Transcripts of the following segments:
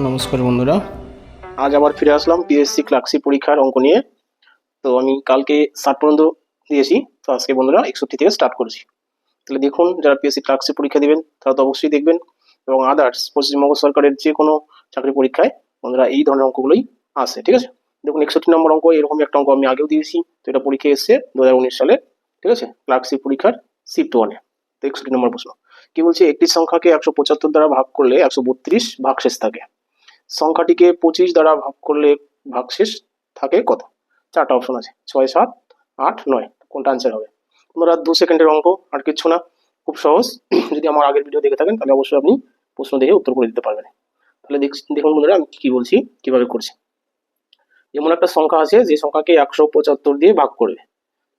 নমস্কার বন্ধুরা। আজ আবার ফিরে আসলাম পিএসসি ক্লার্কশিপ পরীক্ষার অঙ্ক নিয়ে। তো আমি কালকে ষাট পর্যন্ত দিয়েছি। তো আজকে বন্ধুরা একষট্টি থেকে স্টার্ট করেছি। তাহলে দেখুন, যারা পিএসসি ক্লার্কশিপ পরীক্ষা দেবেন, তারা তো অবশ্যই দেখবেন। এবং আদার্স পশ্চিমবঙ্গ সরকারের যে কোনো চাকরি পরীক্ষায় বন্ধুরা এই ধরনের অঙ্কগুলোই আসে, ঠিক আছে? দেখুন, একষট্টি নম্বর অঙ্ক, এরকম একটা অঙ্ক আমি আগেও দিয়েছি। তো এটা পরীক্ষা এসছে দু হাজার উনিশ সালে, ঠিক আছে? ক্লার্কশিপ পরীক্ষার শিফট ওয়ানে তো একষট্টি নম্বর প্রশ্ন। কি বলছে, একটি সংখ্যাকে একশো পঁচাত্তর দ্বারা ভাগ করলে একশো বত্রিশ ভাগশেষ থাকে? সংখ্যাটিকে পঁচিশ দ্বারা ভাগ করলে ভাগশেষ থাকে কত চারটা অপশন আছে, ছয়, সাত, আট, নয়, কোনটা আনসার হবে? তোমরা দু সেকেন্ডের অঙ্ক আর কিচ্ছু না, খুব সহজ। যদি আমার আগের ভিডিও দেখে থাকেন, তাহলে অবশ্যই আপনি প্রশ্ন দেখে উত্তর করে দিতে পারবেন। তাহলে দেখ- দেখুন বন্ধুরা, আমি কি বলছি, কীভাবে করছি। এমন একটা সংখ্যা আছে, যে সংখ্যাকে একশো পঁচাত্তর দিয়ে ভাগ করবে।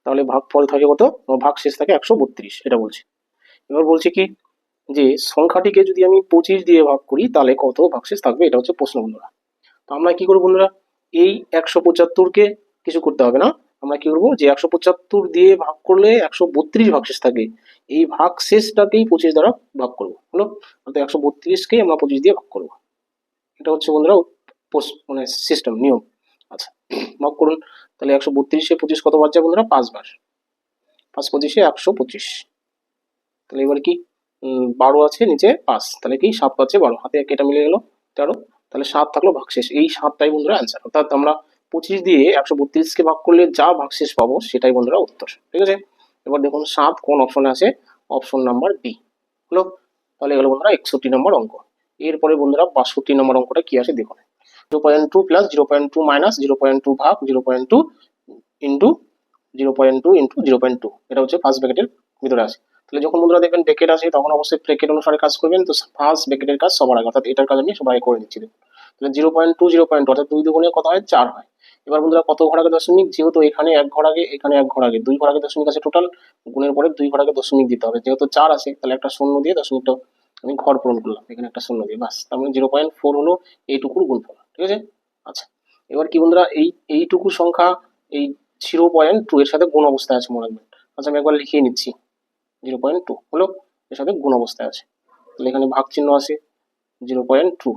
তাহলে ভাগ ফল থাকে কত? ভাগ শেষ থাকে একশো বত্রিশ, এটা বলছি। এবার বলছি কি যে সংখ্যাটিকে যদি আমি পঁচিশ দিয়ে ভাগ করি, তাহলে কত ভাগশেষ থাকবে? এটা হচ্ছে প্রশ্ন বন্ধুরা। তো আমরা কি করব বন্ধুরা? এই একশো পঁচাত্তরকে কিছু করতে হবে না। আমরা কি করব? যে একশো পঁচাত্তর দিয়ে ভাগ করলে একশো বত্রিশ ভাগশেষ থাকে এই ভাগশেষটাকেই পঁচিশ দ্বারা ভাগ করব। হলো? অর্থাৎ একশো বত্রিশকেই আমরা পঁচিশ দিয়ে ভাগ করব। এটা হচ্ছে বন্ধুরা মানে সিস্টেম নিয়ম। আচ্ছা ভাগ করুন। তাহলে একশো বত্রিশে পঁচিশ কত যায় বন্ধুরা? পাঁচবার। পাঁচ পঁচিশে একশো পঁচিশ। তাহলে এবার কি? বারো আছে, নিচে পাঁচ। তাহলে কি? সাত পাচ্ছে, বারো। হাতে এক এটা মিলে গেল, তেরো। তাহলে সাত থাকল ভাগশেষ। এই সাতটাই বন্ধুরা অ্যান্সার অর্থাৎ আমরা পঁচিশ দিয়ে একশো বত্রিশকে ভাগ করলে যা ভাগশেষ পাবো, সেটাই বন্ধুরা উত্তর। ঠিক আছে? এবার দেখুন সাত কোন অপশনে আছে? অপশন নাম্বার বি হলো? তাহলে গেলো বন্ধুরা একষট্টি নম্বর অঙ্ক। এরপরে বন্ধুরা বাষট্টি নম্বর অঙ্কটা কি আছে দেখুন। Zero point two plus zero point two minus zero point two ভাগ zero point two into zero point two into zero point two এটা হচ্ছে ফার্স্ট ব্র্যাকেটের ভিতরে আছে। তাহলে যখন বন্ধুরা দেখবেন ব্রেকেট আছে তখন অবশ্যই ব্রেকেট অনুসারে কাজ করবেন। তো ফার্স্ট ব্রেকেটের কাজ সবার আগে, অর্থাৎ এটার কাজ আমি সবাই করে নিচ্ছি তাহলে zero point two zero point অর্থাৎ দুই দুগুণে কত হয়? চার হয়। এবার বন্ধুরা কত ঘর আগে দশমিক? যেহেতু এখানে এক ঘর আগে, এখানে এক ঘর আগে। দুই ঘর আগে দশমিক আছে টোটাল গুণের পরে দুই ঘর আগে দশমিক দিতে হবে। যেহেতু চার আছে তাহলে একটা শূন্য দিয়ে দশমিকটা আমি ঘর পূরণ করলাম। এখানে একটা শূন্য দিয়ে, বাস। তার মানে জিরো পয়েন্ট ফোর হলো এইটুকুর গুণফল, ঠিক আছে? আচ্ছা এবার কি বন্ধুরা, এই, এইটুকু সংখ্যা, এই জিরো পয়েন্ট টু এর সাথে গুণ অবস্থায় আছে, মনে রাখবেন। আচ্ছা আমি একবার লিখিয়ে নিচ্ছি। জিরো পয়েন্ট টু হলো এর সাথে গুণ অবস্থায় আছে। তাহলে এখানে ভাগ চিহ্ন আছে জিরো পয়েন্ট টু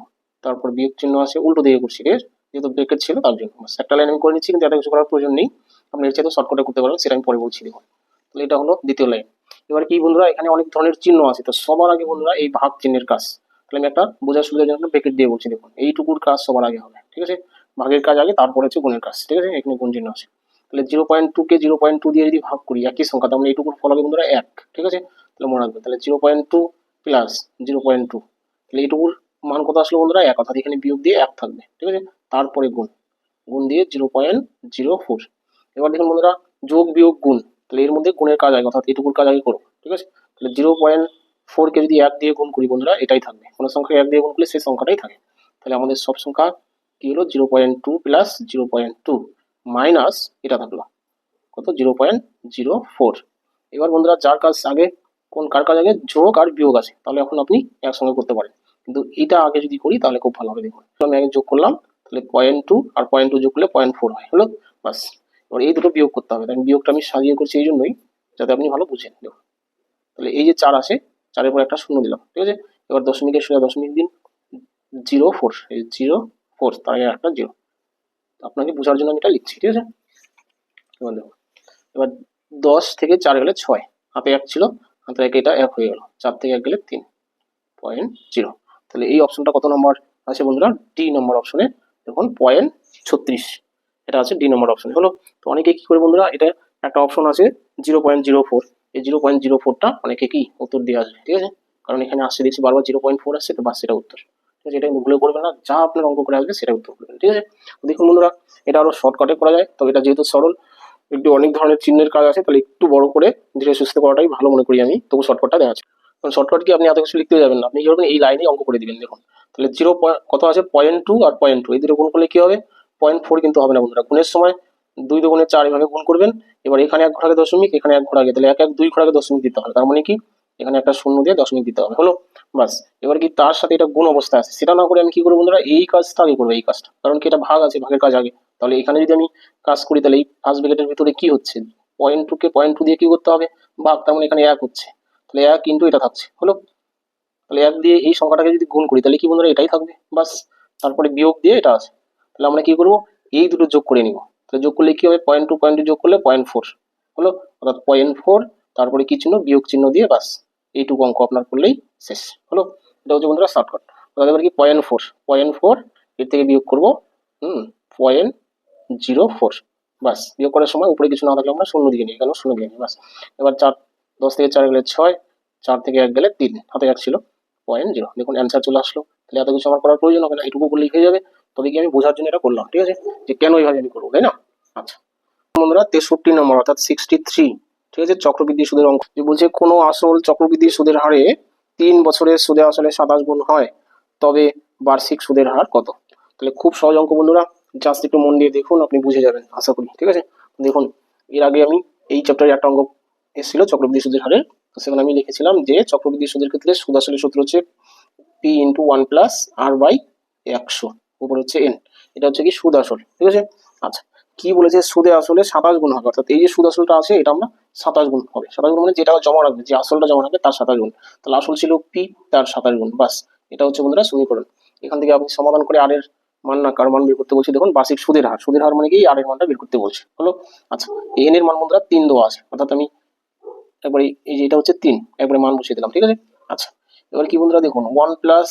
তারপর বিয়োগ চিহ্ন আছে উল্টো দিকে করছি। আছে যেহেতু ব্রেকেট ছিল, তার জন্য একটা লাইন আমি করে নিচ্ছি, কিন্তু এত কিছু করার প্রয়োজন নেই। আপনি এর চাইতে শর্টকাটে করতে পারবেন সেটা আমি পরে বলছি দেখুন। তাহলে এটা হলো দ্বিতীয় লাইন এবার কি বন্ধুরা, এখানে অনেক ধরনের চিহ্ন আছে, তো সবার আগে বন্ধুরা এই ভাগ চিহ্নের কাজ। তাহলে আমি একটা বোঝার সুবিধার জন্য ব্রেকেট দিয়ে বলছি দেখুন। এইটুকুর কাজ সবার আগে হবে, ঠিক আছে? ভাগের কাজ আগে, তারপরে হচ্ছে গুণের কাজ, ঠিক আছে? এখানে গুণ চিহ্ন আছে। তাহলে জিরো পয়েন্ট টু কে জিরো পয়েন্ট টু দিয়ে যদি ভাগ করি, একই সংখ্যা, তার মানে এইটুকুর ফল হবে বন্ধুরা এক, ঠিক আছে? তাহলে মনে রাখবে, তাহলে zero point two plus zero point two তাহলে এইটুকুর মান কত আসলো বন্ধুরা? এক, অর্থাৎ এখানে বিয়োগ দিয়ে এক থাকবে, ঠিক আছে? তারপরে গুণ গুণ দিয়ে জিরো পয়েন্ট জিরো ফোর এবার দেখুন বন্ধুরা, যোগ বিয়োগ গুণ, তাহলে এর মধ্যে গুণের কাজ আগে, অর্থাৎ এইটুকুর কাজ আগে করো, ঠিক আছে? তাহলে জিরো পয়েন্ট ফোরকে যদি এক দিয়ে গুণ করি বন্ধুরা, এটাই থাকবে, কোনো সংখ্যা এক দিয়ে গুণ করলে সেই সংখ্যাটাই থাকে, তাহলে আমাদের সব সংখ্যা কি হলো? Zero point two plus zero point two minus, এটা থাকল কত? Zero point zero four. এবার বন্ধুরা, যার কাজ আগে, কোন, কার কাজ আগে? যোগ আর বিয়োগ আছে। তাহলে এখন আপনি একসঙ্গে করতে পারেন। কিন্তু এটা আগে যদি করি, তাহলে খুব ভালো হবে, দেখুন। আমি আগে যোগ করলাম, তাহলে পয়েন্ট টু, আর পয়েন্ট টু যোগ করলে পয়েন্ট ফোর হয়। হলো? বাস এবার এই দুটো বিয়োগ করতে হবে। তাই বিয়োগটা আমি সাজিয়ে করছি এই জন্যই, যাতে আপনি ভালো বুঝেন, দেখুন। তাহলে এই যে চার আছে, চারের পর একটা শূন্য দিলাম, ঠিক আছে? এবার দশমিকের সোজা দশমিক দিন, জিরো ফোর, এই জিরো ফোর, তার আগে একটা জিরো। আপনাকে বোঝার জন্য আমি এটা লিখছি, ঠিক আছে? এবার দেখুন এবার দশ থেকে চার গেলে ছয়, হাতে এক ছিল, হাতে এক এটা, এক হয়ে গেল, চার থেকে এক গেলে তিন পয়েন্ট জিরো তাহলে এই অপশনটা কত নম্বর আছে বন্ধুরা? ডি নম্বর অপশনে দেখুন পয়েন্ট ছত্রিশ, এটা আছে ডি নম্বর অপশনে হলো? তো অনেকে কি করে বন্ধুরা, এটা একটা অপশন আছে জিরো পয়েন্ট জিরো ফোর এই জিরো পয়েন্ট জিরো ফোরটা অনেকে কি উত্তর দিয়ে আসবে, ঠিক আছে? কারণ এখানে আসছে, দেখছি বারবার জিরো পয়েন্ট ফোর আসছে, তো বাস সেটা উত্তর। আছে এটা কিন্তু ভুলে করবেন না, যা আপনার অঙ্ক করে আসবে সেটা উত্তর করবেন, ঠিক আছে? দেখুন বন্ধুরা, এটা আরও শর্টকাটে করা যায়, তবে এটা যেহেতু সরল, একটু অনেক ধরনের চিহ্নের কাজ আছে, তাহলে একটু বড় করে ধীরে সুস্থ করাটাই ভালো মনে করি আমি, তবু শর্টকাটটা দেওয়া আছে। কারণ শর্টকাট কি আপনি এত কিছু লিখতে যাবেন না, আপনি কি এই লাইনে অঙ্ক করে দিবেন, দেখুন। তাহলে জিরো কত আছে? পয়েন্ট টু আর পয়েন্ট টু এই দুটো গুণ করলে কি হবে? পয়েন্ট ফোর কিন্তু হবে না বন্ধুরা, গুণের সময় দুই দুগুণে চার এভাবে গুণ করবেন, এবার এখানে এক আগে দশমিক, এখানে এক ঘর আগে তাহলে এক এক দুই আগে দশমিক দিতে হবে, তার মানে কি? এখানে একটা শূন্য দিয়ে দশমিক দিতে হবে। হলো, বাস। এবার কি তার সাথে এটা গুণ অবস্থা আছে? সেটা না করে আমি কি করব বন্ধুরা? এই কাজটা আগে করব, এই কাজটা। কারণ কি এটা ভাগ আছে, ভাগের কাজ আগে। তাহলে এখানে যদি আমি কাজ করি, তাহলে এই ফার্স্ট ব্র্যাকেটের ভিতরে কি হচ্ছে? পয়েন্ট টু কে পয়েন্ট টু দিয়ে কি করতে হবে? ভাগ, তার মানে এখানে এক হচ্ছে। তাহলে এক কিন্তু এটা থাকছে। হলো? তাহলে এক দিয়ে এই সংখ্যাটাকে যদি গুণ করি, তাহলে কি বন্ধুরা এটাই থাকবে? বাস। তারপরে বিয়োগ দিয়ে এটা আছে। তাহলে আমরা কি করব? এই দুটো যোগ করে নিব। তাহলে যোগ করলে কি হবে? পয়েন্ট টু পয়েন্ট টু যোগ করলে পয়েন্ট ফোর হলো? অর্থাৎ পয়েন্ট ফোর তারপরে কি চিহ্ন? বিয়োগ চিহ্ন দিয়ে বাস। এইটুকু অঙ্ক আপনার করলেই শেষ। হলো? এটা হচ্ছে বন্ধুরা শর্টকাট অর্থাৎ এবার কি? পয়েন্ট ফোর পয়েন্ট ফোর এর থেকে বিয়োগ করব, হুম পয়েন্ট জিরো ফোর বাস বিয়োগ করার সময় উপরে কিছু না থাকলে আমরা শূন্য দিকে নিই, কেন? শূন্য দিয়ে নিই বাস এবার চার, দশ থেকে চার গেলে ছয়, চার থেকে এক গেলে তিন, হাতে এক ছিল পয়েন্ট জিরো দেখুন অ্যান্সার চলে আসলো। তাহলে এত কিছু আমার করার প্রয়োজন হবে না এটুকু করলেই হয়ে যাবে। তবে কি আমি বোঝার জন্য এটা করলাম, ঠিক আছে? যে কেন এইভাবে আমি করব, তাই না? আচ্ছা। বন্ধুরা, তেষট্টি নম্বর, অর্থাৎ সিক্সটি থ্রি ঠিক আছে? চক্রবৃদ্ধি সুদের অঙ্ক বলছে কোনো আসল চক্রবৃদ্ধি সুদের হারে তিন বছরের সুদে আসলে সাতাশ গুণ হয়, তবে বার্ষিক সুদের হার কত? তাহলে খুব সহজ অঙ্ক বন্ধুরা জাস্ট একটু মন দিয়ে দেখুন, আপনি বুঝে যাবেন, আশা করি। ঠিক আছে? দেখুন, এর আগে আমি এই চ্যাপ্টারে একটা অঙ্ক এসেছিল চক্রবৃদ্ধি সুদের হারের তো সেখানে আমি লিখেছিলাম যে চক্রবৃদ্ধি সুদের ক্ষেত্রে সুদ আসলে সূত্র হচ্ছে P into one plus R by একশো, উপর হচ্ছে এন এটা হচ্ছে কি সুদ আসল। ঠিক আছে? আচ্ছা কি বলেছে? সুদে আসলে সাতাশ গুণ হবে। অর্থাৎ এই যে সুদ আসলটা আছে, এটা আমরা সাতাশ গুণ হবে। সাতাশ গুণ মানে যেটা জমা রাখবে, যে আসলটা জমা রাখবে, তার সাতাশ গুণ। তাহলে আসল ছিল পি, তার সাতাশ গুণ। বাস, এটা হচ্ছে বন্ধুরা সমীকরণ। এখান থেকে আপনি সমাধান করে আর এর মান না, কার মান বের করতে বলছি, দেখুন, বার্ষিক সুদের হার। সুদের হার মানে কি? আর এর মানটা বের করতে বলছে। হলো? আচ্ছা এন এর মান বন্ধুরা তিন দেওয়া আছে। অর্থাৎ আমি একবারে এই যে এটা হচ্ছে তিন, একবারে মান বসিয়ে দিলাম, ঠিক আছে? আচ্ছা এবার কি বন্ধুরা দেখুন, ওয়ান প্লাস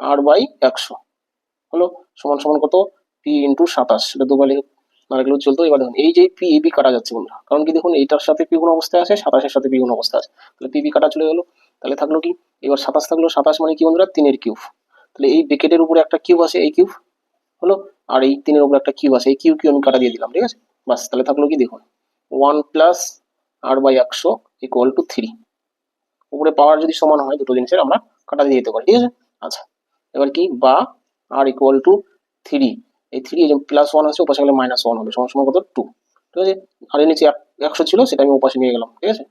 আর বাই একশো। হলো? সমান সমান কত? পি ইন্টু সাতাশ। এটা দুবার লিখে না লিখলেও চলতো এবার দেখুন, এই যে পি এবি কাটা যাচ্ছে বন্ধুরা, কারণ কি দেখুন, এইটার সাথে পি গুণ অবস্থায় আছে, সাতাশের সাথে পি গুণ অবস্থা আছে। তাহলে পিবি কাটা চলে গেলো, তাহলে থাকল কি? এবার সাতাশ থাকল, সাতাশ মানে কি বন্ধুরা? তিনের কিউব তাহলে এই ব্রেকেটের উপরে একটা কিউব আছে, এই কিউব হলো, আর এই তিনের উপরে একটা কিউব আছে, এই কিউ কিউ আমি কাটা দিয়ে দিলাম, ঠিক আছে? বাস, তাহলে থাকল কি দেখুন ওয়ান প্লাস আর বাই একশো ইকুয়াল টু থ্রি উপরে পাওয়ার যদি সমান হয়, দুটো জিনিসের আমরা কাটা দিয়ে দিতে পারি, ঠিক আছে? আচ্ছা এবার কি? বা আর ইকুয়াল টু থ্রি এই থ্রি যে প্লাস ওয়ান আছে, ওপাশে গেলে মাইনাস ওয়ান হবে, সমান সমান কত? টু ঠিক আছে? আর এর নিচে এক- একশো ছিল, সেটা আমি ওপাশে নিয়ে গেলাম, ঠিক আছে?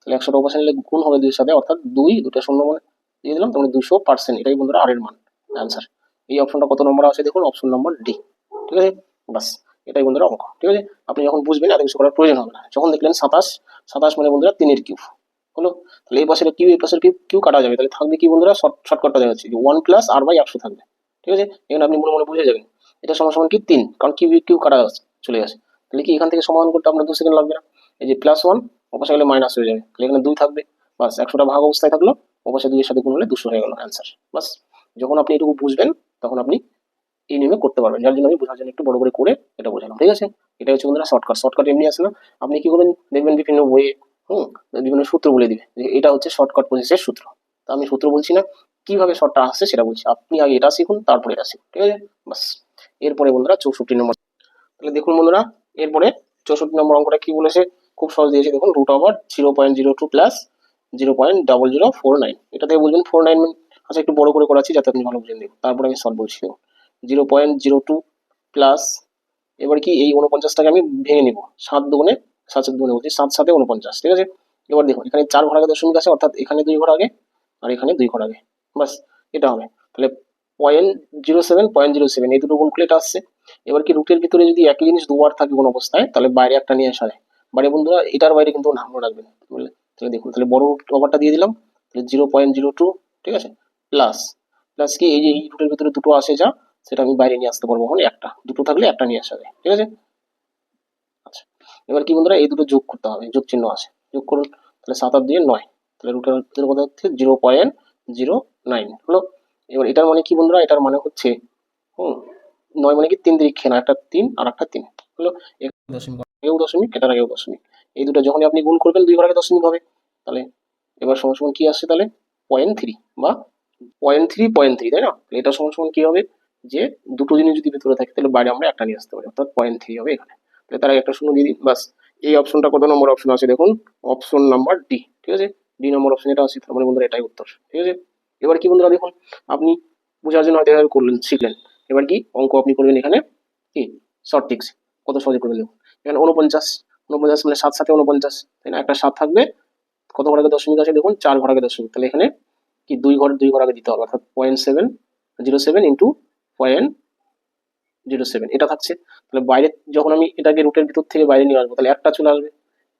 তাহলে একশোটা ওপাশে নিলে গুণ হবে দুইয়ের সাথে, অর্থাৎ দুই দুটো শূন্য মানে দিয়ে দিলাম তাহলে দুশো পার্সেন্ট এটাই বন্ধুরা আর এর মান অ্যান্সার এই অপশনটা কত নম্বর আছে দেখুন অপশন নম্বর ডি ঠিক আছে? বাস এটাই বন্ধুরা অঙ্ক, ঠিক আছে? আপনি যখন বুঝবেন, এত কিছু করার প্রয়োজন হবে না। যখন দেখলেন সাতাশ সাতাশ মানে বন্ধুরা তিনের কিউব হলো? তাহলে এই পাশের কিউ এই পাশের কিউ কিউ কাটা যাবে। তাহলে থাকবে কি বন্ধুরা? শর্ট শর্টকাটটা দেওয়া হচ্ছে ওয়ান প্লাস আর বাই একশো থাকবে, ঠিক আছে? এখানে আপনি মনে মনে বুঝে যাবেন। এটা সমান সমান কি? তিন। কারণ কিউ কিউ কাটা চলে আসে। তাহলে কি এখান থেকে সমাধান করতে আপনার দু সেকেন্ড লাগবে না? এই যে প্লাস ওয়ান ওপাশে গেলে মাইনাস হয়ে যাবে। তাহলে এখানে দুই থাকবে। বাস একশোটা ভাগ অবস্থায় থাকল। ওপাশে দুইয়ের সাথে গুণ হলে দুশো হয়ে গেল অ্যান্সার বাস, যখন আপনি এটুকু বুঝবেন, তখন আপনি এই নিয়মে করতে পারবেন। যার জন্য আমি বোঝার জন্য একটু বড় করে করে এটা বোঝালাম। ঠিক আছে? এটা হচ্ছে বন্ধুরা শর্টকাট শর্টকাট এমনি আসে না। আপনি কি করবেন? দেখবেন বিভিন্ন বইয়ে হুম, বিভিন্ন সূত্র বলে দিবে। যে এটা হচ্ছে শর্টকাট প্রসেসের সূত্র। তা আমি সূত্র বলছি না। কীভাবে শর্টটা আসছে সেটা বলছি। আপনি আগে এটা শিখুন, তারপরে এটা শিখুন। ঠিক আছে? বাস। এরপরে বন্ধুরা চৌষট্টি নম্বর। তাহলে দেখুন বন্ধুরা, এরপরে চৌষট্টি নম্বর অঙ্কটা কি বলেছে? খুব সহজ দিয়েছে। দেখুন root over zero point zero two plus zero point double zero four nine এটা থেকে বলবেন ফোর নাইন আচ্ছা একটু বড় করে করাচ্ছি যাতে আপনি ভালো বুঝেন। দেখুন, তারপরে আমি সলভ বলছি zero point zero two plus এবার কি এই উনপঞ্চাশটাকে আমি ভেঙে নিব। সাত দুগুণে, সাত সাত দুগুণে বলছি, সাত সাথে উনপঞ্চাশ ঠিক আছে? এবার দেখুন, এখানে চার ঘর আগে দশমিক আছে, অর্থাৎ এখানে দুই ঘর আগে, আর এখানে দুই ঘর আগে। বাস, এটা হবে। তাহলে point zero seven, point zero seven, এই দুটো গুণ আসছে। এবার কি রুটের ভিতরে যদি একই জিনিস দুবার থাকে কোনো অবস্থায়, তাহলে বাইরে একটা নিয়ে আসা হয় বাইরে বন্ধুরা, এটার বাইরে কিন্তু নাম রাখবেন। বুঝলে তাহলে দেখুন, তাহলে বড় রুট ওভারটা দিয়ে দিলাম। তাহলে জিরো পয়েন্ট জিরো টু ঠিক আছে? প্লাস প্লাস কি এই যে এই রুটের ভিতরে দুটো আসে যা, সেটা আমি বাইরে নিয়ে আসতে পারব। মানে একটা, দুটো থাকলে একটা নিয়ে আসা যায়, ঠিক আছে? আচ্ছা এবার কি বন্ধুরা, এই দুটো যোগ করতে হবে, যোগ চিহ্ন আছে। যোগ করুন, তাহলে সাত আর দিয়ে নয়। তাহলে রুটের ভিতরে কথা হচ্ছে? জিরো পয়েন্ট জিরো নাইন হলো? এবার এটার মানে কি বন্ধুরা? এটার মানে হচ্ছে, হুম, নয় মানে কি তিন দিকে না একটা তিন আর একটা তিন। হলো দশমিক দশমিক, এটার আগেও দশমিক। এই দুটো যখনই আপনি গুণ করবেন, দুই ঘর আগে দশমিক হবে। তাহলে এবার সমান সমান কি আসছে তাহলে? পয়েন্ট থ্রি বা পয়েন্ট থ্রি পয়েন্ট থ্রি তাই না? এটা সমান সমান কি হবে? যে দুটো জিনিস যদি ভিতরে থাকে, তাহলে বাইরে আমরা একটা নিয়ে আসতে পারি, অর্থাৎ পয়েন্ট থ্রি হবে এখানে। তাহলে তার একটা শূন্য দিয়ে দিই বাস এই অপশনটা কত নম্বর অপশন আছে দেখুন? অপশন নাম্বার ডি ঠিক আছে? ডি নম্বর অপশন এটা আছে, তার মানে বন্ধুরা এটাই উত্তর, ঠিক আছে? এবার কি বন্ধুরা দেখুন, আপনি বোঝার জন্য হয়তো এভাবে করলেন, শিখলেন। এবার কি অঙ্ক আপনি করবেন এখানে, কি? শর্ট টিক্স কত সহজে করবেন দেখুন। এখানে উনপঞ্চাশ উনপঞ্চাশ মানে সাত সাথে উনপঞ্চাশ তাই না? একটা সাত থাকবে, কত ঘর আগে দশমিক আছে দেখুন? চার ঘর আগে দশমিক, তাহলে এখানে কি? দুই ঘর দুই ঘর আগে দিতে হবে, অর্থাৎ point seven zero seven into point zero seven এটা থাকছে। তাহলে বাইরে যখন আমি এটাকে রুটের ভিতর থেকে বাইরে নিয়ে আসব, তাহলে একটা চলে আসবে,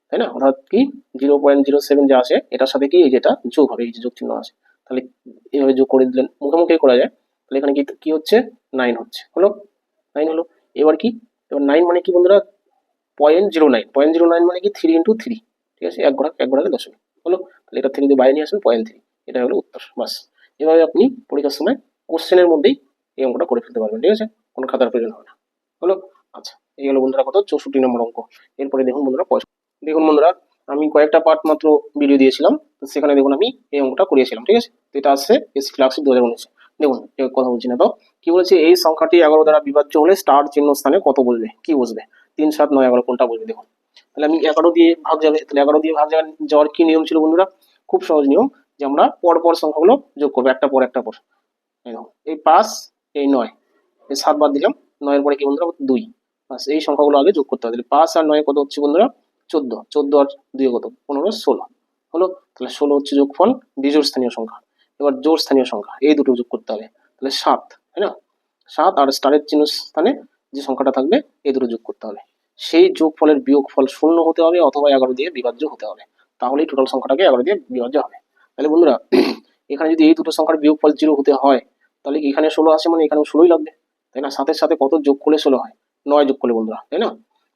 তাই না? অর্থাৎ কি? জিরো পয়েন্ট জিরো সেভেন যা আছে এটার সাথে কি? এই যেটা যোগ হবে, এই যে যোগ চিহ্ন আছে। তাহলে এইভাবে যোগ করে দিলেন মুখে মুখে করা যায়। তাহলে এখানে কি কি হচ্ছে? নাইন হচ্ছে। হলো? নাইন হলো। এবার কি? এবার নাইন মানে কি বন্ধুরা? Point zero nine point zero nine মানে কি? থ্রি ইন্টু থ্রি ঠিক আছে? এক ঘোড়া এক ঘোড়াকে দশমিক। হলো? তাহলে এটা থেকে যদি বাইরে নিয়ে আসেন পয়েন্ট থ্রি এটা হলো উত্তর। বাস। এভাবে আপনি পরীক্ষার সময় কোশ্চেনের মধ্যেই এই অঙ্কটা করে ফেলতে পারবেন। ঠিক আছে? কোনো খাতার প্রয়োজন হবে না। হলো? আচ্ছা এই হলো বন্ধুরা কত চৌষট্টি নম্বর অঙ্ক। এরপরে দেখুন বন্ধুরা, পঁয়ষট্টি। দেখুন বন্ধুরা আমি কয়েকটা পার্ট মাত্র ভিডিও দিয়েছিলাম, তো সেখানে দেখুন আমি এই অঙ্কটা করিয়েছিলাম, ঠিক আছে? তো এটা আসছে এসি ক্লাসিক দু হাজার উনিশে। দেখুন কথা বলছি না তো। কি বলেছে? এই সংখ্যাটি এগারো দ্বারা বিভাজ্য হলে স্টার চিহ্ন স্থানে কত বসবে? কি বসবে? তিন, সাত, নয়, এগারো, কোনটা বসবে? দেখুন। তাহলে আমি এগারো দিয়ে ভাগ যাবে, তাহলে এগারো দিয়ে ভাগ যাওয়ার যাওয়ার কি নিয়ম ছিল বন্ধুরা? খুব সহজ নিয়ম যে আমরা পর পর সংখ্যাগুলো যোগ করব, একটা পর একটা পর। এই পাঁচ, এই নয়, এই সাত বাদ দিলাম, নয়ের পরে কি বন্ধুরা? দুই। এই সংখ্যাগুলো আগে যোগ করতে হবে। তাহলে পাঁচ আর নয় কত হচ্ছে বন্ধুরা? চোদ্দ চোদ্দ আর দুই কত? পনেরো, ষোলো। হলো, তাহলে ষোলো হচ্ছে যোগফল বিজোড় স্থানীয় সংখ্যা। এবার জোর স্থানীয় সংখ্যা, এই দুটো যোগ করতে হবে। তাহলে সাত, তাই না? সাত আর স্টারের চিহ্ন স্থানে যে সংখ্যাটা থাকবে, এই দুটো যোগ করতে হবে। সেই যোগফলের বিয়োগফল শূন্য হতে হবে অথবা এগারো দিয়ে বিভাজ্য হতে হবে। তাহলেই টোটাল সংখ্যাটাকে এগারো দিয়ে বিভাজ্য হবে। তাহলে বন্ধুরা, এখানে যদি এই দুটো সংখ্যার বিয়োগফল জিরো হতে হয়, তাহলে এখানে ষোলো আসে? মানে এখানেও ষোলোই লাগবে। তাই না? সাথে সাথে কত যোগ করলে ষোলো হয়? নয় যোগ করলে বন্ধুরা, তাই না?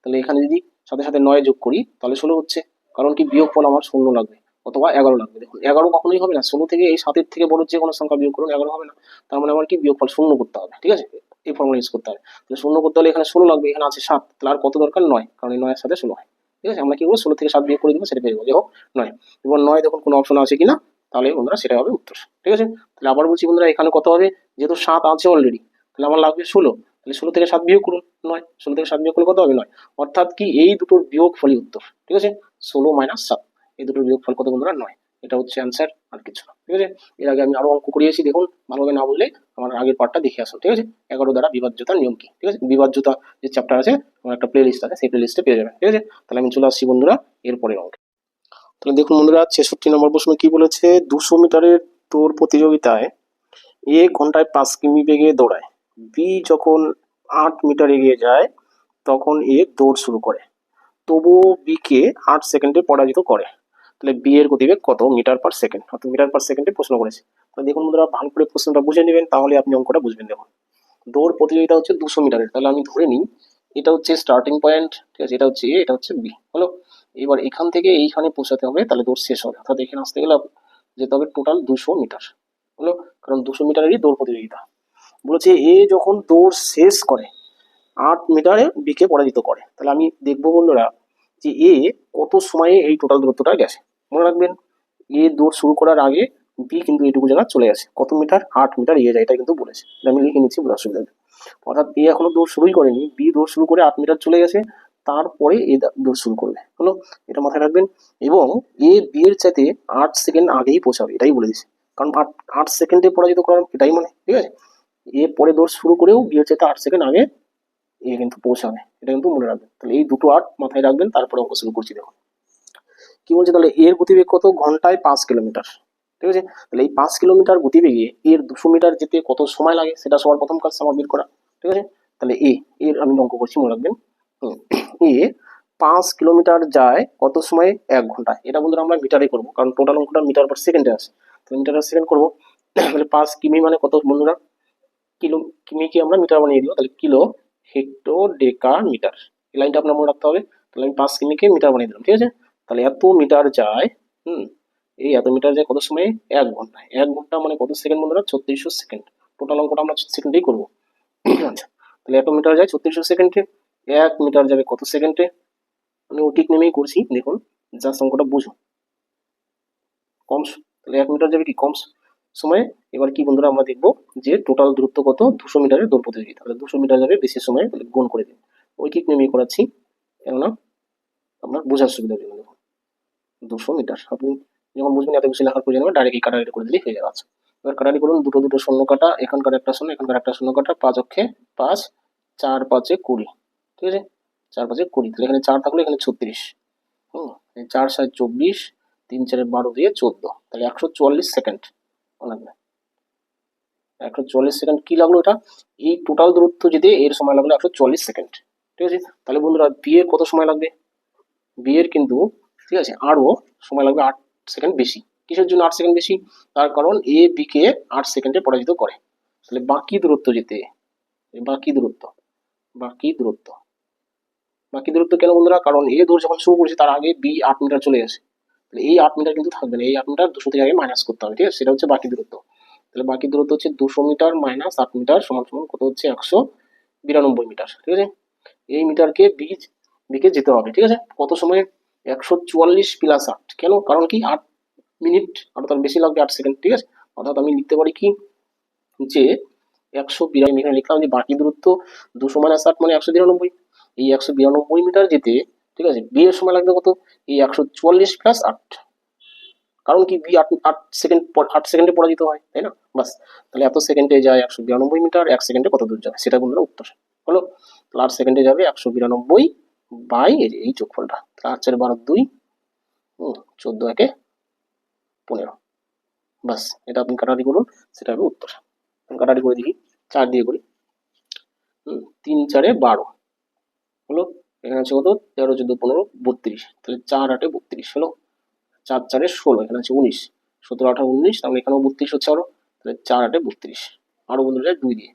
তাহলে এখানে যদি সাথে সাথে নয় যোগ করি, তাহলে ষোলো হচ্ছে। কারণ কি বিয়োগফল আমার শূন্য লাগবে অথবা এগারো লাগবে। দেখুন, এগারো কখনোই হবে না। ষোলো থেকে এই সাতের থেকে বড় যে কোনো সংখ্যা বিয়োগ করুন, এগারো হবে না। তার মানে আমার কি বিয়োগফল শূন্য করতে হবে, ঠিক আছে? এই ফর্মুলা ইউজ করতে হবে। তাহলে শূন্য করতে হলে এখানে ষোলো লাগবে, এখানে আছে সাত। তাহলে আর কত দরকার? নয়। কারণ এই নয়ের সাথে ষোলো হয়। ঠিক আছে? আমরা কি করব? ষোলো থেকে সাত বিয়োগ করে দিব, সেটা পেয়ে যাব। যে হোক, নয়। এবং নয় দেখুন, কোনো অপশন আছে কিনা? তাহলে বন্ধুরা সেটা হবে উত্তর। ঠিক আছে? তাহলে আবার বলছি বন্ধুরা, এখানে কত হবে? যেহেতু সাত আছে অলরেডি তাহলে আমার লাগবে ষোলো। তাহলে ষোলো থেকে সাত বিয়োগ করুন, নয়। ষোলো থেকে সাত বিয়োগ করলে কত হবে? নয়। অর্থাৎ কি? এই দুটোর বিয়োগ ফলই উত্তর। ঠিক আছে? ষোলো মাইনাস সাত। এই দুটোর বিয়োগ ফল কত বন্ধুরা? নয়। এটা হচ্ছে অ্যান্সার আর কিছু না। ঠিক আছে? এর আগে আমি আরও অঙ্ক করিয়েছি, দেখুন। ভালোভাবে না বললে আমার আগের পার্টটা দেখে আসুন। ঠিক আছে? এগারো দ্বারা বিভাজ্যতার নিয়ম কি? ঠিক আছে? বিভাজ্যতা যে চ্যাপ্টার আছে, আমার একটা প্লে লিস্ট আছে, সেই প্লে লিস্টে পেয়ে যাবেন। ঠিক আছে? তাহলে আমি চলে আসছি বন্ধুরা এরপরে অঙ্কে। তাহলে দেখুন বন্ধুরা, ছেষট্টি নম্বর প্রশ্ন কি বলেছে? দুশো মিটারের দৌড় প্রতিযোগিতায় এ ঘন্টায় পাঁচ কিমি বেগে দৌড়ায়। বি যখন আট মিটার এগিয়ে যায়, তখন এ দৌড় শুরু করে। তবুও বি কে আট সেকেন্ডে পরাজিত করে। তাহলে বি এর গতিবেগ কত? মিটার পার সেকেন্ড অর্থাৎ মিটার পার সেকেন্ডে প্রশ্ন করেছে। তাহলে দেখুন বন্ধুরা, ভালো করে প্রশ্নটা বুঝে নেবেন, তাহলে আপনি অঙ্কটা বুঝবেন। দেখুন, দৌড় প্রতিযোগিতা হচ্ছে দুশো মিটারের তাহলে আমি ধরে নিই, এটা হচ্ছে স্টার্টিং পয়েন্ট ঠিক আছে? এটা হচ্ছে এ এটা হচ্ছে বি হলো? এবার এখান থেকে এইখানে পৌঁছাতে হবে, তাহলে দৌড় শেষ হবে। অর্থাৎ এখানে আসতে গেলে যেতে হবে টোটাল দুশো মিটার হলো? কারণ দুশো মিটারেরই দৌড় প্রতিযোগিতা। বলেছে, এ যখন দৌড় শেষ করে, আট মিটারে বিকে পরাজিত করে, তাহলে আমি দেখব বন্ধুরা যে এ কত সময়ে এই টোটাল দূরত্বটা গেছে। মনে রাখবেন, এ দৌড় শুরু করার আগে বি কিন্তু এইটুকু জায়গা চলে গেছে। কত মিটার? আট মিটার এগিয়ে যায়, এটা কিন্তু বলেছে। এটা আমি লিখে নিচ্ছি, বোঝার সুবিধা হবে। অর্থাৎ এ এখনও দৌড় শুরুই করেনি। বি দৌড় শুরু করে আট মিটার চলে গেছে, তারপরে এ দৌড় শুরু করবে। হলো? এটা মাথায় রাখবেন। এবং এ বি এর চাইতে আট সেকেন্ড আগেই পৌঁছাবে, এটাই বলে দিচ্ছে কারণ আট আট সেকেন্ডে পরাজিত করার এটাই মানে ঠিক আছে? এ পরে দৌড় শুরু করেও বি চাইতে আট সেকেন্ড আগে এ কিন্তু পৌঁছাবে। এটা কিন্তু মনে রাখবেন। তাহলে এই দুটো আট মাথায় রাখবেন, তারপরে অঙ্ক শুরু করছি দেখুন। কি বলছে? তাহলে এর গতিবেগ কত ঘন্টায় পাঁচ কিলোমিটার। ঠিক আছে? তাহলে এই পাঁচ কিলোমিটার গতিবেগে এর দুশো মিটার যেতে কত সময় লাগে সেটা সবার প্রথম কাজ আমার বের করা। ঠিক আছে? তাহলে এ, এর আমি অঙ্ক করছি, মনে রাখবেন। এ পাঁচ কিলোমিটার যায় কত সময়? এক ঘন্টায়। এটা বন্ধুরা আমরা মিটারে করব, কারণ টোটাল অঙ্কটা মিটার পার সেকেন্ডে আছে। তাহলে মিটার পার সেকেন্ড করব। তাহলে পাঁচ কিমি মানে কত বন্ধুরা? কিলো কিমিকে আমরা মিটার বানিয়ে দিব? তাহলে কিলো হেক্টো ডেকা মিটার এই লাইনটা আপনার মনে রাখতে হবে। তাহলে আমি পাঁচ কিমিকে মিটার বানিয়ে দিলাম, ঠিক আছে? তাহলে এত মিটার যায়, হুম? এই এত মিটার যায় কত সময়ে? এক ঘণ্টা। এক ঘণ্টা মানে কত সেকেন্ড বন্ধুরা? ছত্রিশশো সেকেন্ড। টোটাল অঙ্কটা আমরা সেকেন্ডেই করব। আচ্ছা তাহলে এত মিটার যায় ছত্রিশশো সেকেন্ডে। এক মিটার যাবে কত সেকেন্ডে? আমি ওটিক নেমেই করছি, দেখুন। জাস্ট অঙ্কটা বুঝো কম স- তাহলে এক মিটার যাবে কি? কম স- সময়ে এবার কি বন্ধুরা আমরা দেখব যে টোটাল দূরত্ব কত? দুশো মিটারের দৌড় প্রতিযোগিতা তাহলে দুশো মিটার যাবে বেশি সময়ে তাহলে গুণ করে দিন। ওই ঐকিক নেমেই করাচ্ছি, কেননা আপনার বোঝার সুবিধার জন্য দেখুন। দুশো মিটার আপনি যখন বুঝবেন এত বেশি লেখার প্রয়োজন হবে ডাইরেক্ট কাটাকাটি করে দিলেই হয়ে যাবে। আচ্ছা এবার কাটাকাটি করুন, দুটো দুটো শূন্য কাটা, এখানকার একটা শূন্য, এখানকার একটা শূন্য কাটা, পাঁচ অক্ষে পাঁচ, চার পাঁচে কুড়ি। ঠিক আছে? চার পাঁচে কুড়ি। তাহলে এখানে চার থাকলে, এখানে ছত্রিশ। হুম চার সাত চব্বিশ, তিন চারে বারো দিয়ে চোদ্দ। তাহলে একশো চুয়াল্লিশ সেকেন্ড। লাগবে একশো চুয়াল্লিশ সেকেন্ড কি লাগল এটা? এই টোটাল দূরত্ব যেতে এর সময় লাগল একশো চুয়াল্লিশ সেকেন্ড, ঠিক আছে? তাহলে বন্ধুরা বিয়ের কত সময় লাগবে? বিয়ের কিন্তু, ঠিক আছে? আরও সময় লাগবে আট সেকেন্ড বেশি। কিসের জন্য আট সেকেন্ড বেশি? তার কারণ এ বি কে আট সেকেন্ডে পরাজিত করে। তাহলে বাকি দূরত্ব যেতে বাকি দূরত্ব বাকি দূরত্ব। বাকি দূরত্ব কেন বন্ধুরা? কারণ এ দূর যখন শুরু করেছে, তার আগে বি আট মিটার চলে গেছে। এই আট মিটার কিন্তু থাকবে না। এই আট মিটার দুশো থেকে আগে মাইনাস করতে হবে, ঠিক আছে? সেটা হচ্ছে বাকি দূরত্ব। তাহলে বাকি দূরত্ব হচ্ছে দুশো মিটার মাইনাস আট মিটার সমান সমান কত হচ্ছে? একশো বিরানব্বই মিটার, ঠিক আছে? এই মিটারকে বি বিকে যেতে হবে, ঠিক আছে? কত সময়? একশো চুয়াল্লিশ প্লাস আট। কেন? কারণ কি? আট মিনিট, আরও তার বেশি লাগবে আট সেকেন্ড ঠিক আছে? অর্থাৎ আমি লিখতে পারি কি? যে একশো বিরানব্বই, এখানে লিখলাম যে বাকি দূরত্ব দুশো মাইনাস আট মানে একশো বিরানব্বই। এই একশো বিরানব্বই মিটার যেতে ঠিক আছে? বি এর সময় লাগবে কত? এই একশো চুয়াল্লিশ প্লাস আট। কারণ কি? বি আট আট সেকেন্ড আট সেকেন্ডে পরাজিত হয়, তাই না? বাস তাহলে এত সেকেন্ডে যায় একশো বিরানব্বই মিটার, এক সেকেন্ডে কত দূর যাবে সেটা বন্ধুরা উত্তর। হলো? তাহলে আট সেকেন্ডে যাবে একশো বিরানব্বই বাই এই যোগফলটা। তাহলে আট চার বারো দুই চোদ্দ একে পনেরো। বাস এটা আপনি কাটারি করুন, সেটা হবে উত্তর। কাটারি করে দেখি। চার দিয়ে করি। তিন চারে বারো। হলো? এখানে আছে কত? তেরো, চোদ্দ, পনেরো, বত্রিশ। তাহলে চার, আটে বত্রিশ, হলো চার, চারে ষোলো, এখানে আছে উনিশ। সতেরো, আঠারো, উনিশ, তাহলে এখানেও বত্রিশ হচ্ছে আরও। তাহলে চার, আটে বত্রিশ। আরও বন্ধু যায় দুই দিয়ে।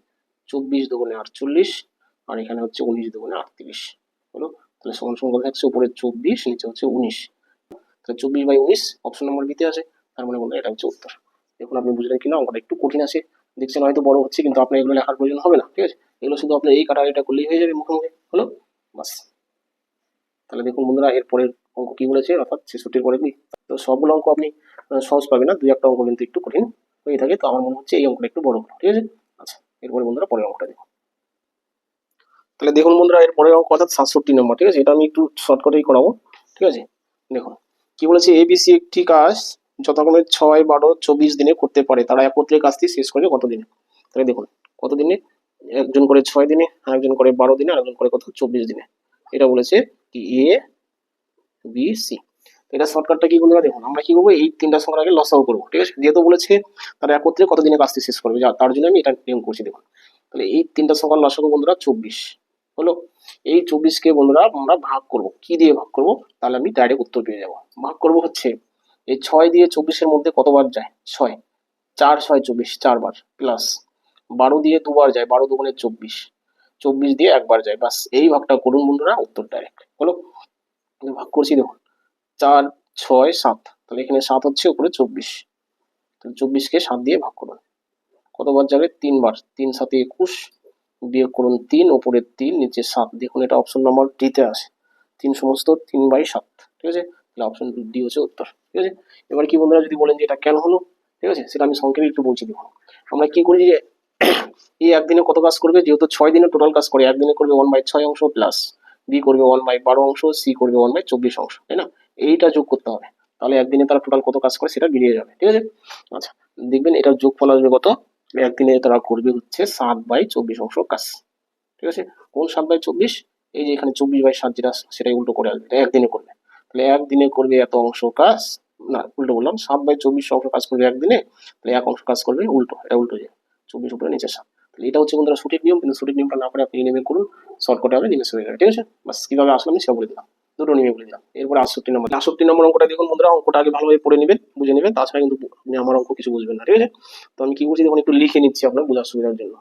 চব্বিশ দোকানে আটচল্লিশ, আর এখানে হচ্ছে উনিশ দোকানে আটত্রিশ, হলো? তাহলে সমান কথা থাকছে? উপরে চব্বিশ, নিচে হচ্ছে উনিশ। তাহলে চব্বিশ বাই উনিশ অপশন নাম্বার বিতে আছে? তার মানে বন্ধু এটা হচ্ছে উত্তর। দেখুন, আপনি বুঝলেন কিনা? অঙ্কটা একটু কঠিন আছে। দেখছেন হয়তো বড় হচ্ছে, কিন্তু আপনার এগুলো লেখার প্রয়োজন হবে না, ঠিক আছে? এগুলো শুধু আপনার এই কাটারিটা করলেই হয়ে যাবে মুখে মুখে, হলো? বাস। তাহলে দেখুন বন্ধুরা এরপরের অঙ্ক কি বলেছে? অর্থাৎ ছেষট্টির পরে কি? তো সবগুলো অঙ্ক আপনি সহজ পাবেন না। দুই একটা অঙ্ক কিন্তু একটু কঠিন হয়ে থাকে। তো আমার মনে হচ্ছে এই অঙ্কটা একটু বড় ঠিক আছে? আচ্ছা এরপরে বন্ধুরা পরের অঙ্কটা দেখুন। তাহলে দেখুন বন্ধুরা, এর পরের অঙ্ক অর্থাৎ সাতষট্টি নম্বর, ঠিক আছে? এটা আমি একটু শর্টকাটেই করাবো, ঠিক আছে? দেখুন, কি বলেছে? এবিসি একটি কাজ যথাক্রমে ছয়, বারো, চব্বিশ দিনে করতে পারে। তারা একত্রে কাজটি শেষ করবে কত দিনে? তাহলে দেখুন, কত দিনে? একজন করে ছয় দিনে, আরেকজন করে বারো দিনে, আরেকজন করে কত? চব্বিশ দিনে। এটা বলেছে কি এ বি সি। এটা শর্টকাটটা কি বন্ধুরা দেখুন, আমরা কি করব? এই তিনটা সংখ্যার আগে লসাও করব, ঠিক আছে? যেহেতু বলেছে তারা একত্রে কত দিনে কাজটি শেষ করবে তার জন্য আমি এটা নিয়ম করছি, দেখুন। তাহলে এই তিনটা সংখ্যার লসাগু বন্ধুরা চব্বিশ, হলো? এই চব্বিশকে বন্ধুরা আমরা ভাগ করব। কি দিয়ে ভাগ করব? তাহলে আমি ডাইরেক্ট উত্তর পেয়ে যাব। ভাগ করব হচ্ছে, এই ছয় দিয়ে চব্বিশের মধ্যে কতবার যায়? ছয়। চার ছয় চব্বিশ, চারবার প্লাস বারো দিয়ে দুবার যায়, বারো দুগুণে চব্বিশ। চব্বিশ দিয়ে একবার যায় বাস এই ভাগটা করুন বন্ধুরা, উত্তর ডাইরেক্ট হলো ভাগ করছি দেখুন। চার, ছয়, সাত। তাহলে এখানে সাত হচ্ছে উপরে চব্বিশ। তাহলে চব্বিশকে সাত দিয়ে ভাগ করুন। কতবার যাবে? তিনবার। তিন সাথে একুশ, বিয়োগ করুন তিন, ওপরে তিন, নিচে সাত। দেখুন এটা অপশন নাম্বার ডিতে আছে। তিন সমস্ত তিন বাই সাত। ঠিক আছে? তাহলে অপশন ডি হচ্ছে উত্তর। ঠিক আছে? এবার কি বন্ধুরা যদি বলেন যে এটা কেন হলো? ঠিক আছে? সেটা আমি সংক্ষেপে একটু বলছি দেখুন। আমরা কি করি যে এই একদিনে কত কাজ করবে? যেহেতু ছয় দিনে টোটাল কাজ করে, একদিনে করবে ওয়ান বাই ছয় অংশ প্লাস বি করবে ওয়ান বাই বারো অংশ সি করবে ওয়ান বাই চব্বিশ অংশ, তাই না? এইটা যোগ করতে হবে। তাহলে একদিনে তারা টোটাল কত কাজ করে সেটা বেরিয়ে যাবে, ঠিক আছে? আচ্ছা দেখবেন এটার যোগফল আসবে কত? একদিনে তারা করবে হচ্ছে সাত বাই চব্বিশ অংশ কাজ, ঠিক আছে? কোন সাত বাই চব্বিশ? এই যে এখানে চব্বিশ বাই সাত যেটা সেটাই উল্টো করে আসবে একদিনে করবে। তাহলে একদিনে করবে এত অংশ কাজ, না, উল্টো বললাম, সাত বাই চব্বিশ অংশ কাজ করবে একদিনে, তাহলে এক অংশ কাজ করবে উল্টো, এটা উল্টো যায় চব্বিশ উপরে নিচে সাত। এটা হচ্ছে বন্ধুরা সঠিক নিয়ম, কিন্তু সঠিক নিয়মটা না করে আপনি নেমে করুন, শর্টকাটে হবে নিমেষ হয়ে ঠিক আছে? বাস, কীভাবে আসলাম আমি সেটা বলে দিলাম। দুটো নিয়মে বলে দিলাম। এরপর আটষট্টি নম্বর আটষট্টি নম্বর অঙ্কটা দেখুন বন্ধুরা, অঙ্কটা আগে ভালোভাবে পড়ে নেবেন, বুঝে নেবেন, তাছাড়া কিন্তু আপনি আমার অঙ্ক কিছু বুঝবেন না, ঠিক আছে? তো আমি কি করছি, দেখুন একটু লিখে নিচ্ছি আপনার বোঝার সুবিধার জন্য।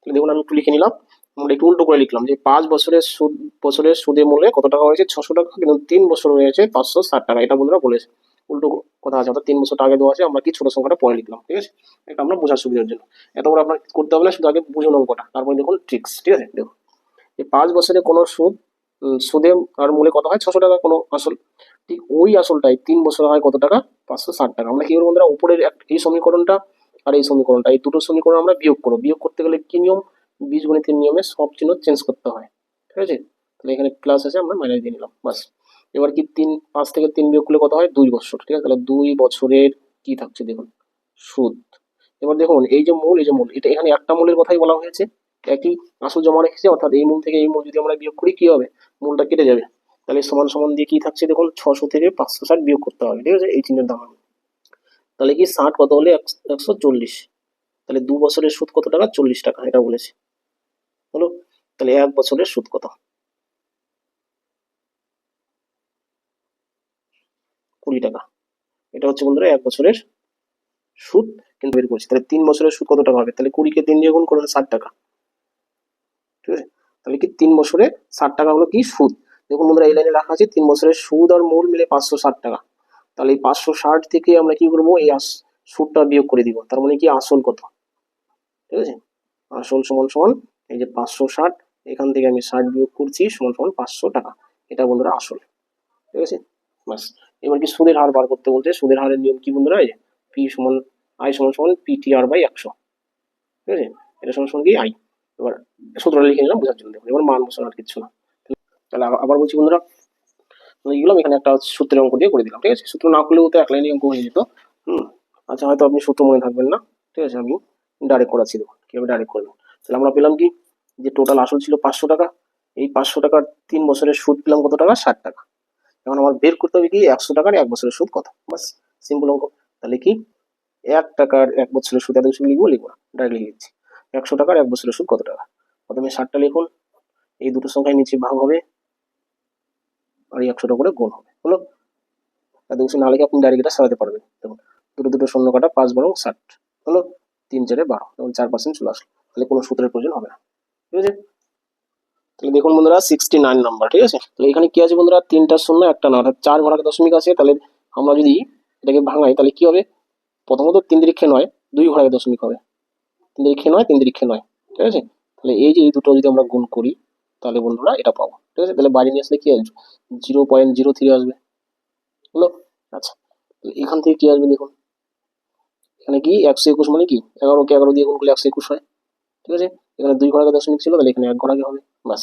তাহলে দেখুন আমি একটু লিখে নিলাম আমরা একটু উল্টো করে লিখলাম যে পাঁচ বছরের সুদ, বছরের সুদে মূল্যে কত টাকা হয়েছে? ছশো টাকা, কিন্তু তিন বছর হয়েছে পাঁচশো ষাট টাকা, এটা বন্ধুরা বলেছে। উল্টো কথা আছে, অর্থাৎ তিন বছর আগে দেওয়া আছে, আমরা কি ছোট সংখ্যাটা পরে লিখলাম, ঠিক আছে? এটা আমরা বোঝার সুবিধার জন্য। এত বড় আপনার করতে হবে না, শুধু আগে বুঝুন অঙ্কটা তারপরে দেখুন ট্রিক্স ঠিক আছে? দেখুন। এই পাঁচ বছরে কোনো সুদ সুদে আর মূলে কত হয়? ছশো টাকা কোনো আসল। ঠিক ওই আসলটাই তিন বছর হয় কত টাকা? পাঁচশো ষাট টাকা। আমরা কি করব বন্ধুরা? উপরের এই সমীকরণটা আর এই সমীকরণটা। এই দুটো সমীকরণ আমরা বিয়োগ করব। বিয়োগ করতে গেলে কি নিয়ম? বীজগণিতের নিয়মে সব চিহ্ন চেঞ্জ করতে হয়। ঠিক আছে? তাহলে এখানে প্লাস আছে, আমরা মাইনাস দিয়ে নিলাম। বাস। এবার কি তিন, পাঁচ থেকে তিন বিয়োগ করলে কত হয়? দুই বছর ঠিক আছে? তাহলে দুই বছরের কি থাকছে দেখুন? সুদ। এবার দেখুন, এই যে মূল, এই যে মূল, এটা এখানে একটা মূলের কথাই বলা হয়েছে। একই আসল জমা রেখেছে, অর্থাৎ এই মূল থেকে এই মূল যদি আমরা বিয়োগ করি, কি হবে? মূলটা কেটে যাবে। তাহলে সমান সমান দিয়ে কি থাকছে দেখুন? ছশো থেকে পাঁচশো ষাট বিয়োগ করতে হবে, ঠিক আছে? এই চিহ্নের দাম তাহলে কি ষাট কত হলে একশো- চল্লিশ? তাহলে দু বছরের সুদ কত টাকা চল্লিশ টাকা, এটা বলেছে। হলো তাহলে এক বছরের সুদ কত কুড়ি টাকা এটা হচ্ছে বন্ধুরা, এক বছরের সুদ কিন্তু বের করছি। তাহলে তিন বছরের সুদ কত টাকা হবে তাহলে কুড়িকে তিন দিয়ে গুণ করবেন ষাট টাকা। ঠিক আছে? তাহলে কি তিন বছরে ষাট টাকা হলো কি সুদ? দেখুন বন্ধুরা, এই লাইনে রাখা আছে, তিন বছরের সুদ আর মূল মিলে পাঁচশো ষাট টাকা। তাহলে এই পাঁচশো ষাট থেকে আমরা কি করব? এই সুদটা বিয়োগ করে দিব। তার মানে কি আসল কত ঠিক আছে? আসল সমান সমান এই যে পাঁচশো ষাট, এখান থেকে আমি ষাট বিয়োগ করছি, সমান সমান পাঁচশো টাকা। এটা বন্ধুরা আসল। ঠিক আছে? বাস এবার কি সুদের হার বার করতে বলছে। সুদের হারের নিয়ম কি বন্ধুরা? এই পি সমান আই সমান সমান পি টি আর বাই একশো। ঠিক আছে? এটা সমান সমান কি? আই এবার সূত্রটা লিখে নিলাম, বোঝার জন্য দেখুন। এবার মান বসানো আর কিচ্ছু না। তাহলে আবার- বলছি বন্ধুরা এইগুলো এখানে একটা সূত্রের অঙ্ক দিয়ে করে দিলাম। ঠিক আছে? সূত্র না করলেও তো এক লাইনে অঙ্ক হয়ে যেত। হুম? আচ্ছা হয়তো আপনি সূত্র মনে থাকবেন না। ঠিক আছে? আমি ডাইরেক্ট করাচ্ছি দেখুন। কীভাবে ডাইরেক্ট করবেন তাহলে আমরা পেলাম কি? যে টোটাল আসল ছিল পাঁচশো টাকা। এই পাঁচশো টাকার তিন বছরের সুদ পেলাম কত টাকা? ষাট টাকা। এখন আমার বের করতে হবে কি? একশো টাকার এক বছরের সুদ কত বাস সিম্পল অঙ্ক। তাহলে কি? এক টাকার এক বছরের সুদ এত কিছু লিখব? লিখব না। ডাইরেক্ট লিখে দিচ্ছি একশো টাকার এক বছরের সুদ কত টাকা? প্রথমে ষাটটা লিখুন। এই দুটো সংখ্যায় নিচে ভাগ হবে। আর একশোটা করে গুণ হবে। হলো? এত কিছু না লিখে আপনি ডাইরেক্ট এটা সাজাতে পারবেন। দেখুন, দুটো দুটো শূন্য কাটা পাঁচ বারো ষাট। হলো? তিন চারে বারো। এবং চার পার্সেন্ট চলে আসলো। তাহলে কোনো সূত্রের প্রয়োজন হবে না। ঠিক আছে? তাহলে দেখুন বন্ধুরা সিক্সটি নাইন নাম্বার ঠিক আছে? তাহলে এখানে কি আছে বন্ধুরা? তিনটা শূন্য, একটা না অর্থাৎ চার ঘরাকে দশমিক আছে। তাহলে আমরা যদি এটাকে ভাঙাই, তাহলে কি হবে? প্রথমত তিন দীর্ঘে নয়, দুই ঘরাকে দশমিক হবে। তিন দীর্ঘে নয়, তিন দীর্ঘে নয়, ঠিক আছে? তাহলে এই যে এই দুটো যদি আমরা গুণ করি, তাহলে বন্ধুরা এটা পাবো, ঠিক আছে? তাহলে বাইরে নিয়ে আসলে কি আসবে? জিরো পয়েন্ট জিরো থ্রি আসবে। হলো? আচ্ছা তাহলে এখান থেকে কি আসবে দেখুন? এখানে কি? একশো একুশ মানে কি? এগারোকে এগারো দিয়ে গুণ করলে একশো একুশ হয়, ঠিক আছে? এখানে দুই ঘরাকে দশমিক ছিল, তাহলে এখানে এক ঘরাকে হবে। বাস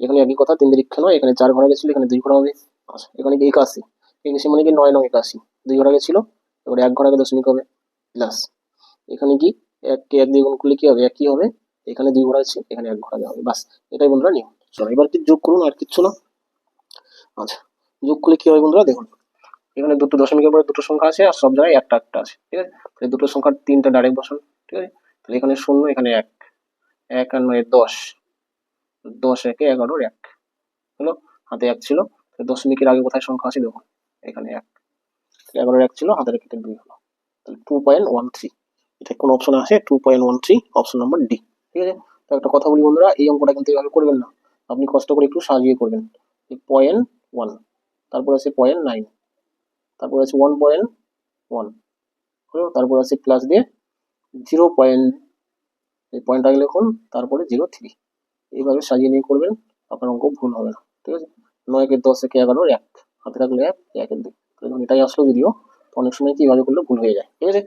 এখানে একই কথা, তিন দীর্ঘে নয়, এখানে চার ঘরাকে ছিল এখানে দুই ঘরা হবে। আচ্ছা এখানে কি একাশি? একাশি মানে কি নয় নয় একাশি। দুই ঘরাকে ছিল এবারে এক ঘরাকে দশমিক হবে। প্লাস এখানে কি এককে এক দিয়ে গুণ করলে কি হবে? একই হবে। এখানে দুই ঘোড়া আছে এখানে এক ঘোড়া হবে। বাস এটাই বন্ধুরা নিয়ম। চলো, এবার কি যোগ করুন, আর কিচ্ছু না। আচ্ছা যোগ করলে কি হবে বন্ধুরা? দেখুন, এখানে দুটো দশমিকের পরে দুটো সংখ্যা আছে, আর সব জায়গায় একটা একটা আছে, ঠিক আছে? তাহলে দুটো সংখ্যার তিনটা ডাইরেক্ট বসান, ঠিক আছে? তাহলে এখানে শূন্য, এখানে এক। এক আর নয়, দশ। দশ, একে এগারোর এক। হলো? হাতে এক ছিল। দশমিকের আগে কোথায় সংখ্যা আছে দেখুন। এখানে এক। এগারোর এক ছিল, হাতের একে দুই হলো। তাহলে টু পয়েন্ট ওয়ান থ্রি এটা কোন অপশন আছে two point one three option number D ঠিক আছে? তো একটা কথা বলি বন্ধুরা, এই অঙ্কটা কিন্তু এভাবে করবেন না। আপনি কষ্ট করে একটু সাজিয়ে করবেন। পয়েন্ট ওয়ান তারপর আছে পয়েন্ট নাইন তারপর আছে ওয়ান পয়েন্ট ওয়ান হলো? তারপর আছে প্লাস দিয়ে জিরো পয়েন্ট এই পয়েন্ট আগে লিখুন, তারপরে জিরো থ্রি এইভাবে সাজিয়ে নিয়ে করবেন, আপনার অঙ্ক ভুল হবে না, ঠিক আছে? নয় একে দশ একে এগারোর এক, হাতে রাখলে এক একের দেখুন এটাই আসলো যদিও অনেক সময় কি এইভাবে করলে ভুল হয়ে যায়, ঠিক আছে?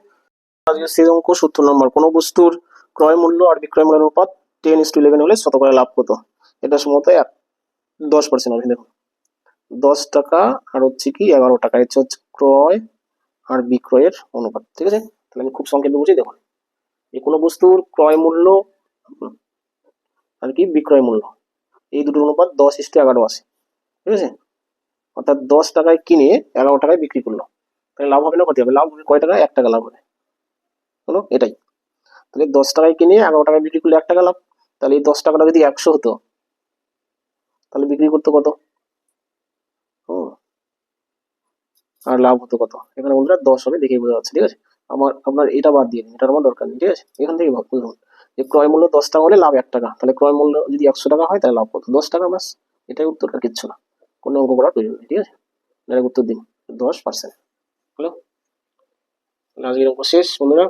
আজকে সেই অঙ্ক সত্তর নম্বর, কোনো বস্তুর ক্রয় মূল্য আর বিক্রয় মূল্যের অনুপাত টেন ইস টু ইলেভেন হলে শতকরা লাভ কত? এটা সম্ভবত এক, দশ পার্সেন্ট হবে, দেখুন। দশ টাকা আর হচ্ছে কি এগারো টাকা, এটা হচ্ছে ক্রয় আর বিক্রয়ের অনুপাত, ঠিক আছে? তাহলে আমি খুব সংক্ষেপে বুঝি দেখুন যে কোনো বস্তুর ক্রয় মূল্য আর কি বিক্রয় মূল্য। এই দুটোর অনুপাত দশ ইস্টু এগারো আছে ঠিক আছে? অর্থাৎ দশ টাকায় কিনে এগারো টাকায় বিক্রি করল। তাহলে লাভ হবে না, ক্ষতি হবে। লাভ হবে কয় টাকা এক টাকা লাভ হবে। হলো এটাই। তাহলে দশ টাকায় কিনে এগারো টাকায় বিক্রি করলে এক টাকা লাভ। তাহলে এই দশ টাকাটা যদি একশো হতো, তাহলে বিক্রি করতো কত? হুম। আর লাভ হতো কত? এখানে বন্ধুরা দশ হবে, দেখেই বোঝা যাচ্ছে। ঠিক আছে? আমার, আপনার এটা বাদ দিয়ে দিন। এটার আমার দরকার নেই। ঠিক আছে? এখান থেকে বুঝুন যে ক্রয় মূল্য দশ টাকা হলে লাভ এক টাকা। তাহলে ক্রয় মূল্য যদি একশো টাকা হয়, তাহলে লাভ কত? দশ টাকা বাস এটাই উত্তর, আর কিচ্ছু না। কোনো অঙ্ক করার প্রয়োজন নেই, ঠিক আছে? ডাইরেক্ট উত্তর দিন। দশ পার্সেন্ট হলো? তাহলে আজকের অঙ্ক শেষ, বন্ধুরা।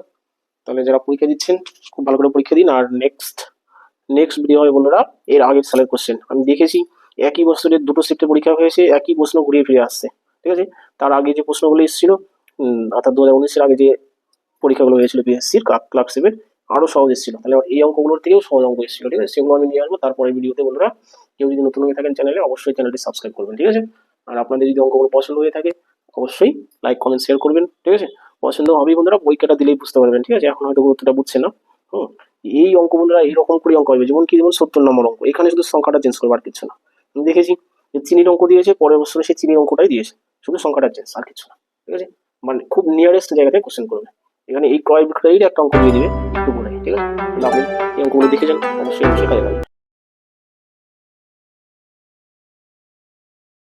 তাহলে যারা পরীক্ষা দিচ্ছেন, খুব ভালো করে পরীক্ষা দিন। আর নেক্সট নেক্সট ভিডিও হবে বন্ধুরা, এর আগের সালের কোশ্চেন আমি দেখেছি, একই বছরের দুটো শিফটে পরীক্ষা হয়েছে, একই প্রশ্ন ঘুরিয়ে ফিরে আসছে, ঠিক আছে? তার আগে যে প্রশ্নগুলো এসেছিল অর্থাৎ দু হাজার উনিশের আগে যে পরীক্ষাগুলো হয়েছিল বিএসসির ক্লার্কশিপের আরও সহজ এসেছিল। তাহলে এই অঙ্কগুলোর থেকেও সহজ অঙ্ক এসেছিল, ঠিক আছে? সেগুলো আমি নিয়ে আসব। তারপরে ভিডিওতে বন্ধুরা, কেউ যদি নতুন হয়ে থাকেন চ্যানেলে, অবশ্যই চ্যানেলটি সাবস্ক্রাইব করবেন, ঠিক আছে? আর আপনাদের যদি অঙ্কগুলো পছন্দ হয়ে থাকে, অবশ্যই লাইক, কমেন্ট শেয়ার করবেন, ঠিক আছে? পছন্দ হবেই বন্ধুরা পরীক্ষাটা দিলেই বুঝতে পারবেন, ঠিক আছে? এখন হয়তো গুরুত্বটা বুঝছে না। হুম? এই অঙ্ক বন্ধুরা, এইরকম করে অঙ্ক হবে, যেমন কি যেমন সত্তর নম্বর অঙ্ক, এখানে শুধু সংখ্যাটা চেঞ্জ করবার কিছু না। আমি দেখেছি যে চিনির অঙ্ক দিয়েছে, পরের বছরে সে চিনির অঙ্কটাই দিয়েছে। শুধু সংখ্যাটা চেঞ্জ আর কিছু না, ঠিক আছে? মানে খুব নিয়ারেস্ট জায়গাতে কোশ্চেন করবে। এখানে এই ক্রয় বিক্রয়ের একটা অঙ্ক দিয়ে দিবে। একটু ঠিক আছে? আপনি এই অঙ্কগুলো যান, অবশ্যই অবশ্যই কাজে লাগবে।